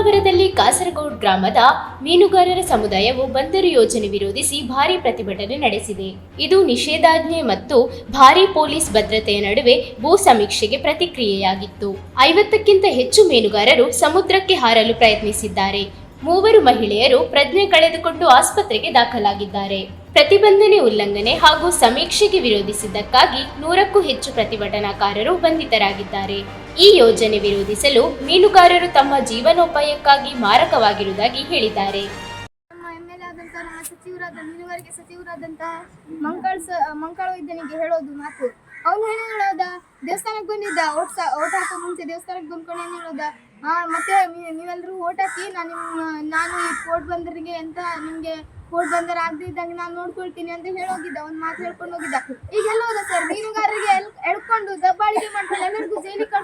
ಹೊನ್ನಾವರದಲ್ಲಿ ಕಾಸರಗೋಡ್ ಗ್ರಾಮದ ಮೀನುಗಾರರ ಸಮುದಾಯವು ಬಂದರು ಯೋಜನೆ ವಿರೋಧಿಸಿ ಭಾರೀ ಪ್ರತಿಭಟನೆ ನಡೆಸಿದೆ. ಇದು ನಿಷೇಧಾಜ್ಞೆ ಮತ್ತು ಭಾರೀ ಪೊಲೀಸ್ ಭದ್ರತೆಯ ನಡುವೆ ಭೂ ಸಮೀಕ್ಷೆಗೆ ಪ್ರತಿಕ್ರಿಯೆಯಾಗಿತ್ತು. ಐವತ್ತಕ್ಕಿಂತ ಹೆಚ್ಚು ಮೀನುಗಾರರು ಸಮುದ್ರಕ್ಕೆ ಹಾರಲು ಪ್ರಯತ್ನಿಸಿದ್ದಾರೆ. ಮೂವರು ಮಹಿಳೆಯರು ಪ್ರಜ್ಞೆ ಕಳೆದುಕೊಂಡು ಆಸ್ಪತ್ರೆಗೆ ದಾಖಲಾಗಿದ್ದಾರೆ. ಪ್ರತಿಬಂಧನೆ ಉಲ್ಲಂಘನೆ ಹಾಗೂ ಸಮೀಕ್ಷೆಗೆ ವಿರೋಧಿಸಿದ್ದಕ್ಕಾಗಿ ನೂರಕ್ಕೂ ಹೆಚ್ಚು ಪ್ರತಿಭಟನಾಕಾರರು ಬಂಧಿತರಾಗಿದ್ದಾರೆ. ಈ ಯೋಜನೆ ವಿರೋಧಿಸಲು ಮೀನುಗಾರರು ತಮ್ಮ ಜೀವನೋಪಾಯಕ್ಕಾಗಿ ಮಾರಕವಾಗಿರುವುದಾಗಿ ಹೇಳಿದ್ದಾರೆ. ನಮ್ಮ ನಮ್ಮ ಸಚಿವರಾದ ಮೀನುಗಾರಿಕೆ ಸಚಿವರಾದಂತಹ ಮಂಗಳ ಸ ಮಂಕಾಳ ವೈದ್ಯನಿಗೆ ಹೇಳೋದು ಮಾತು. ಅವ್ನು ಹೇಳಿ ಹೇಳೋದ? ದೇವಸ್ಥಾನಕ್ಕೆ ಬಂದಿದ್ದ? ಓಟ್ ಓಟ್ ಹಾಕೋ ಮುಂಚೆ ದೇವಸ್ಥಾನಕ್ಕೆ ಬಂದ್ಕೊಂಡು ಏನು ಹೇಳೋದ? ಮತ್ತೆ ನೀವೆಲ್ಲರೂ ಓಟ್ ಹಾಕಿ ನಾನು ನಿಮ್ಮ ನಾನು ಈ ಕೋರ್ಟ್ ಬಂದರಿಗೆ ಅಂತ ನಿಮಗೆ ಕೋರ್ಟ್ ಬಂದರ ಆಗದೆ ಇದ್ದಂಗೆ ನಾನು ನೋಡ್ಕೊಳ್ತೀನಿ ಅಂತ ಹೇಳೋಗಿದ್ದ ಒಂದು ಮಾತು ಹೇಳ್ಕೊಂಡು ಹೋಗಿದ್ದ. ಈಗ ಎಲ್ಲ ಹೋದ ಸರ್ ಮೀನುಗಾರರಿಗೆ ಎಳ್ಕೊಂಡು ದಬ್ಬಾಳಿಕೆ ಮಾಡ್ಕೊಂಡು ಎಲ್ಲರಿಗೂ ಜೈಲಿಗೆ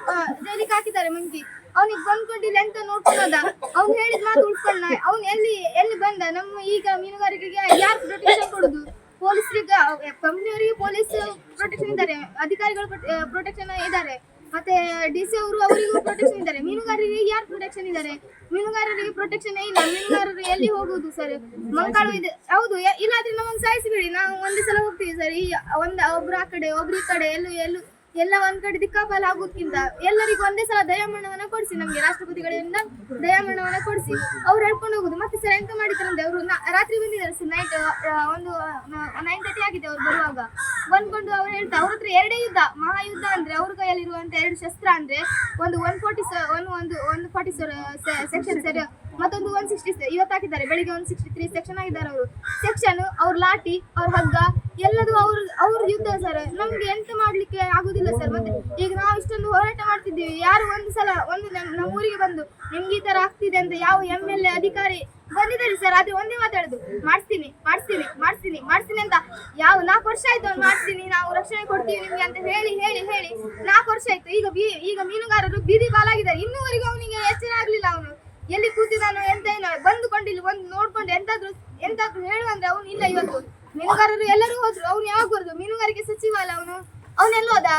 ಜೈಲಿಗೆ ಹಾಕಿದ್ದಾರೆ ಮುಂಚೆ ಅವ್ನಿಗೆ ಬಂದ್ಕೊಂಡಿಲ್ಲ ಅಂತ ನೋಡ್ಕೊಳೋದ? ಅವ್ನು ಹೇಳಿದ ಮಾತು ಉಳ್ಕೊಂಡ ಅವ್ನು ಎಲ್ಲಿ ಎಲ್ಲಿ ಬಂದ? ನಮ್ಮ ಈಗ ಮೀನುಗಾರರಿಗೆ ಯಾರು ಪ್ರೊಟೆಕ್ಷನ್ ಕೊಡುದು? ಪೊಲೀಸರಿಗೆ ಕಂಪ್ನಿಯವರಿಗೆ ಪೊಲೀಸ್ ಪ್ರೊಟೆಕ್ಷನ್ ಇದ್ದಾರೆ. ಅಧಿಕಾರಿಗಳು ಪ್ರೊಟೆಕ್ಷನ್ ಇದ್ದಾರೆ. ಮತ್ತೆ ಡಿ ಸಿ ಅವರು ಅವರಿಗೂ ಪ್ರೊಟೆಕ್ಷನ್ ಇದ್ದಾರೆ. ಮೀನುಗಾರರಿಗೆ ಯಾರು ಪ್ರೊಟೆಕ್ಷನ್ ಇದ್ದಾರೆ? ಮೀನುಗಾರರಿಗೆ ಪ್ರೊಟೆಕ್ಷನ್ ಇಲ್ಲ. ಮೀನುಗಾರರು ಎಲ್ಲಿ ಹೋಗುದು ಸರ್ ಮಂಕಾಳು ಇದೆ. ಹೌದು ಇಲ್ಲಾದ್ರೆ ನಮ್ಮನ್ನು ಸಾಯಿಸಿಬಿಡಿ. ನಾವು ಒಂದೇ ಸಲ ಹೋಗ್ತೀವಿ ಸರ್ ಈ ಒಂದು ಒಬ್ರು ಆ ಕಡೆ, ಒಬ್ರು ಈ ಕಡೆ, ಎಲ್ಲೂ ಎಲ್ಲೂ. ಎಲ್ಲ ಒಂದ್ ಕಡೆ ದಿಕ್ಕಾಪಾಲ ಆಗೋದ್ಕಿಂತ ಎಲ್ಲರಿಗೂ ಒಂದೇ ಸಲ ದಯಾಮರಣವನ್ನ ಕೊಡಿಸಿ, ನಮ್ಗೆ ರಾಷ್ಟ್ರಪತಿಗಳಿಂದ ದಯಾಮರಣವನ್ನ ಕೊಡಿಸಿ. ಅವ್ರು ಹೇಳ್ಕೊಂಡು ಹೋಗುದು. ಮತ್ತೆ ಸರ್ ಎಂತ ಮಾಡಿದ್ರಂತೆ ಅವರು ರಾತ್ರಿ ಬಂದಿದ್ದಾರೆ ಸರ್ ನೈಟ್ ಒಂದು ನೈನ್ ತರ್ಟಿ ಆಗಿದೆ ಅವ್ರು ಬರುವಾಗ. ಬಂದ್ಕೊಂಡು ಅವ್ರು ಹೇಳ್ತಾ, ಅವ್ರ ಹತ್ರ ಎರಡೇ ಯುದ್ಧ, ಮಹಾಯುದ್ಧ ಅಂದ್ರೆ ಅವ್ರ ಕೈಯಲ್ಲಿರುವಂತ ಎರಡು ಶಸ್ತ್ರ ಅಂದ್ರೆ ಒಂದು ಒನ್ ಫೋರ್ಟಿ ಒನ್ ಒಂದು ಒನ್ ಫಾರ್ಟಿ ಸೆಕ್ಷನ್ ಸರ್ ಮತ್ತೊಂದು ಒನ್ ಸಿಕ್ಸ್ಟಿ ಇವತ್ತು ಹಾಕಿದ್ದಾರೆ. ಬೆಳಿಗ್ಗೆ ಒನ್ ಸಿಕ್ಸ್ಟಿ ತ್ರೀ ಸೆಕ್ಷನ್ ಆಗಿದ್ದಾರೆ ಅವರು. ಸೆಕ್ಷನ್ ಅವ್ರ ಲಾಠಿ, ಅವ್ರ ಹಗ್ಗ, ಎಲ್ಲದು ಅವ್ರ ಅವ್ರ ಯುದ್ಧ ಸರ್ ನಮ್ಗೆ ಎಂತ ಮಾಡ್ಲಿಕ್ಕೆ ಆಗುದಿಲ್ಲ ಸರ್ ಮತ್ತೆ ಈಗ ನಾವು ಇಷ್ಟೊಂದು ಹೋರಾಟ ಮಾಡ್ತಿದ್ದೀವಿ. ಯಾರು ಒಂದು ಸಲ, ಒಂದು ನಮ್ ನಮ್ಮ ಊರಿಗೆ ಬಂದು ನಿಮ್ಗೆ ಈ ತರ ಆಗ್ತಿದೆ ಅಂತ ಯಾವ ಎಂ ಎಲ್ ಎ ಅಧಿಕಾರಿ ಬಂದಿದ್ದಾರೆ ಸರ್ ಅದೇ ಒಂದೇ ಮಾತಾಡುದು. ಮಾಡ್ತೀನಿ ಮಾಡ್ತೀನಿ ಮಾಡ್ತೀನಿ ಮಾಡ್ತೀನಿ ಅಂತ ಯಾವ ನಾಲ್ಕು ವರ್ಷ ಆಯ್ತು ಅವ್ನು ಮಾಡ್ತೀನಿ ನಾವು ರಕ್ಷಣೆ ಕೊಡ್ತೀವಿ ನಿಮ್ಗೆ ಅಂತ ಹೇಳಿ ಹೇಳಿ ಹೇಳಿ ನಾಲ್ಕು ವರ್ಷ ಆಯ್ತು. ಈಗ ಈಗ ಮೀನುಗಾರರು ಬೀದಿ ಬಾಲಾಗಿದ್ದಾರೆ ಇನ್ನೂವರೆಗೂ ಅವನಿಗೆ ಎಚ್ಚರ ಆಗ್ಲಿಲ್ಲ ಅವನು. ಎಲ್ಲಿ ಕೂತಿದಾನು ಎಂತ ಏನೋ ಬಂದುಕೊಂಡು ಇಲ್ಲಿ ಒಂದು ನೋಡ್ಕೊಂಡು ಎಂತಾದ್ರು ಎಂತಾದ್ರು ಹೇಳು ಅಂದ್ರೆ ಅವನು ಇಲ್ಲ ಇವತ್ತು. ಮೀನುಗಾರರು ಎಲ್ಲರೂ ಹೋದ್ರು, ಅವ್ನು ಯಾವಾಗ ಬರುದು? ಮೀನುಗಾರಿಕೆ ಸಚಿವ ಅಲ್ಲ ಅವನು? ಅವನೆಲ್ಲ ಹೋದ?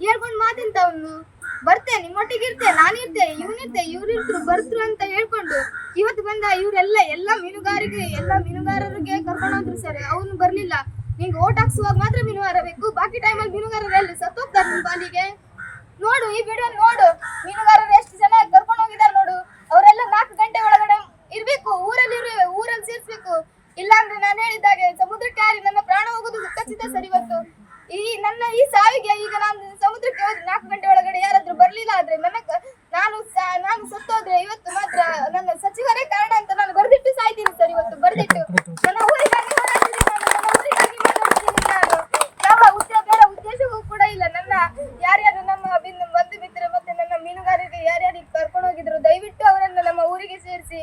ಹೇಳ್ಕೊಂಡು ಮಾತೆಂತ ಅವನು? ಬರ್ತೇನೆ, ನಿಮ್ಮೊಟ್ಟಿಗೆ ಇರ್ತೇನೆ ನಾನಿರ್ತೆ ಇವನಿರ್ತೆ ಇವ್ರಿರ್ತ್ರು ಬರ್ತರು ಅಂತ ಹೇಳ್ಕೊಂಡು ಇವತ್ತು ಬಂದ ಇವರೆಲ್ಲ, ಎಲ್ಲ ಮೀನುಗಾರಿಕೆ, ಎಲ್ಲ ಮೀನುಗಾರರಿಗೆ ಕರ್ಕೊಂಡು ಹೋದ್ರು ಸರ್. ಅವನು ಬರ್ಲಿಲ್ಲ. ನಿಂಗೆ ಓಟ್ ಹಾಕ್ಸುವಾಗ ಮಾತ್ರ ಮೀನುಗಾರ ಬೇಕು. ಬಾಕಿ ಟೈಮಲ್ಲಿ ಮೀನುಗಾರರು ಎಲ್ಲಿ ಸತ್ತೋಗ್ತಾರೆ ನಿಮ್ಮ ಬಾಲಿಗೆ ನೋಡು, ಈ ವಿಡಿಯೋ ನೋಡು. ಮೀನುಗಾರರು ಎಷ್ಟು ಜನ ಕರ್ಕೊಂಡು ಹೋಗಿದ್ದಾರೆ ನೋಡು ಅವರೆಲ್ಲ ನಾಲ್ಕು ಗಂಟೆ ಒಳಗಡೆ ಇರ್ಬೇಕು ಊರಲ್ಲಿ ಇರು ಊರಲ್ಲಿ ಸೇರಿಸ್ಬೇಕು ಇಲ್ಲಾಂದ್ರೆ ನಾನು ಹೇಳಿದಾಗೆ ಸಮುದ್ರಕ್ಕೆ ಹಾರಿ ನನ್ನ ಪ್ರಾಣ ಹೋಗುದು ಖಚಿತ ಸರ್ ಇವತ್ತು ಈ ನನ್ನ ಈ ಸಾವಿಗೆ ಈಗ ನಾನು ಸಮುದ್ರಕ್ಕೆ ಹೋದ್ರೆ ನಾಲ್ಕು ಗಂಟೆ ಒಳಗಡೆ ಯಾರಾದ್ರೂ ಬರ್ಲಿಲ್ಲ ಆದ್ರೆ ನನ್ನ ಕ- ನಾನು ಸಾ- ನಾನು ಸತ್ತೋದ್ರೆ ಇವತ್ತು ಮಾತ್ರ ನನ್ನ ಸಚಿವರೇ ಕಾರಣ ಅಂತ ನಾನು ಬರ್ದಿಟ್ಟು ಸಾಯ್ತೀನಿ ಸರ್ ಇವತ್ತು ಬರ್ದಿಟ್ಟು ನನ್ನ ಊರಿಗಾಗಿ ಹೋರಾಡ್ತೀನಿ ನಾನು, ನನ್ನ ಊರಿಗಾಗಿ ಮಾತಾಡ್ತೀನಿ ನಾನು ಯಾವ ಬೇರೆ ಉದ್ದೇಶವೂ ಕೂಡ ಇಲ್ಲ ನನ್ನ ಯಾರ್ಯಾರು ನಮ್ಮ ಬಂಧು ಮಿತ್ರ ಮತ್ತೆ ನನ್ನ ಮೀನುಗಾರರಿಗೆ ಯಾರ್ಯಾರಿಗೆ ಕರ್ಕೊಂಡು ಹೋಗಿದ್ರು ದಯವಿಟ್ಟು ಅವರನ್ನು ನಮ್ಮ ಊರಿಗೆ ಸೇರಿಸಿ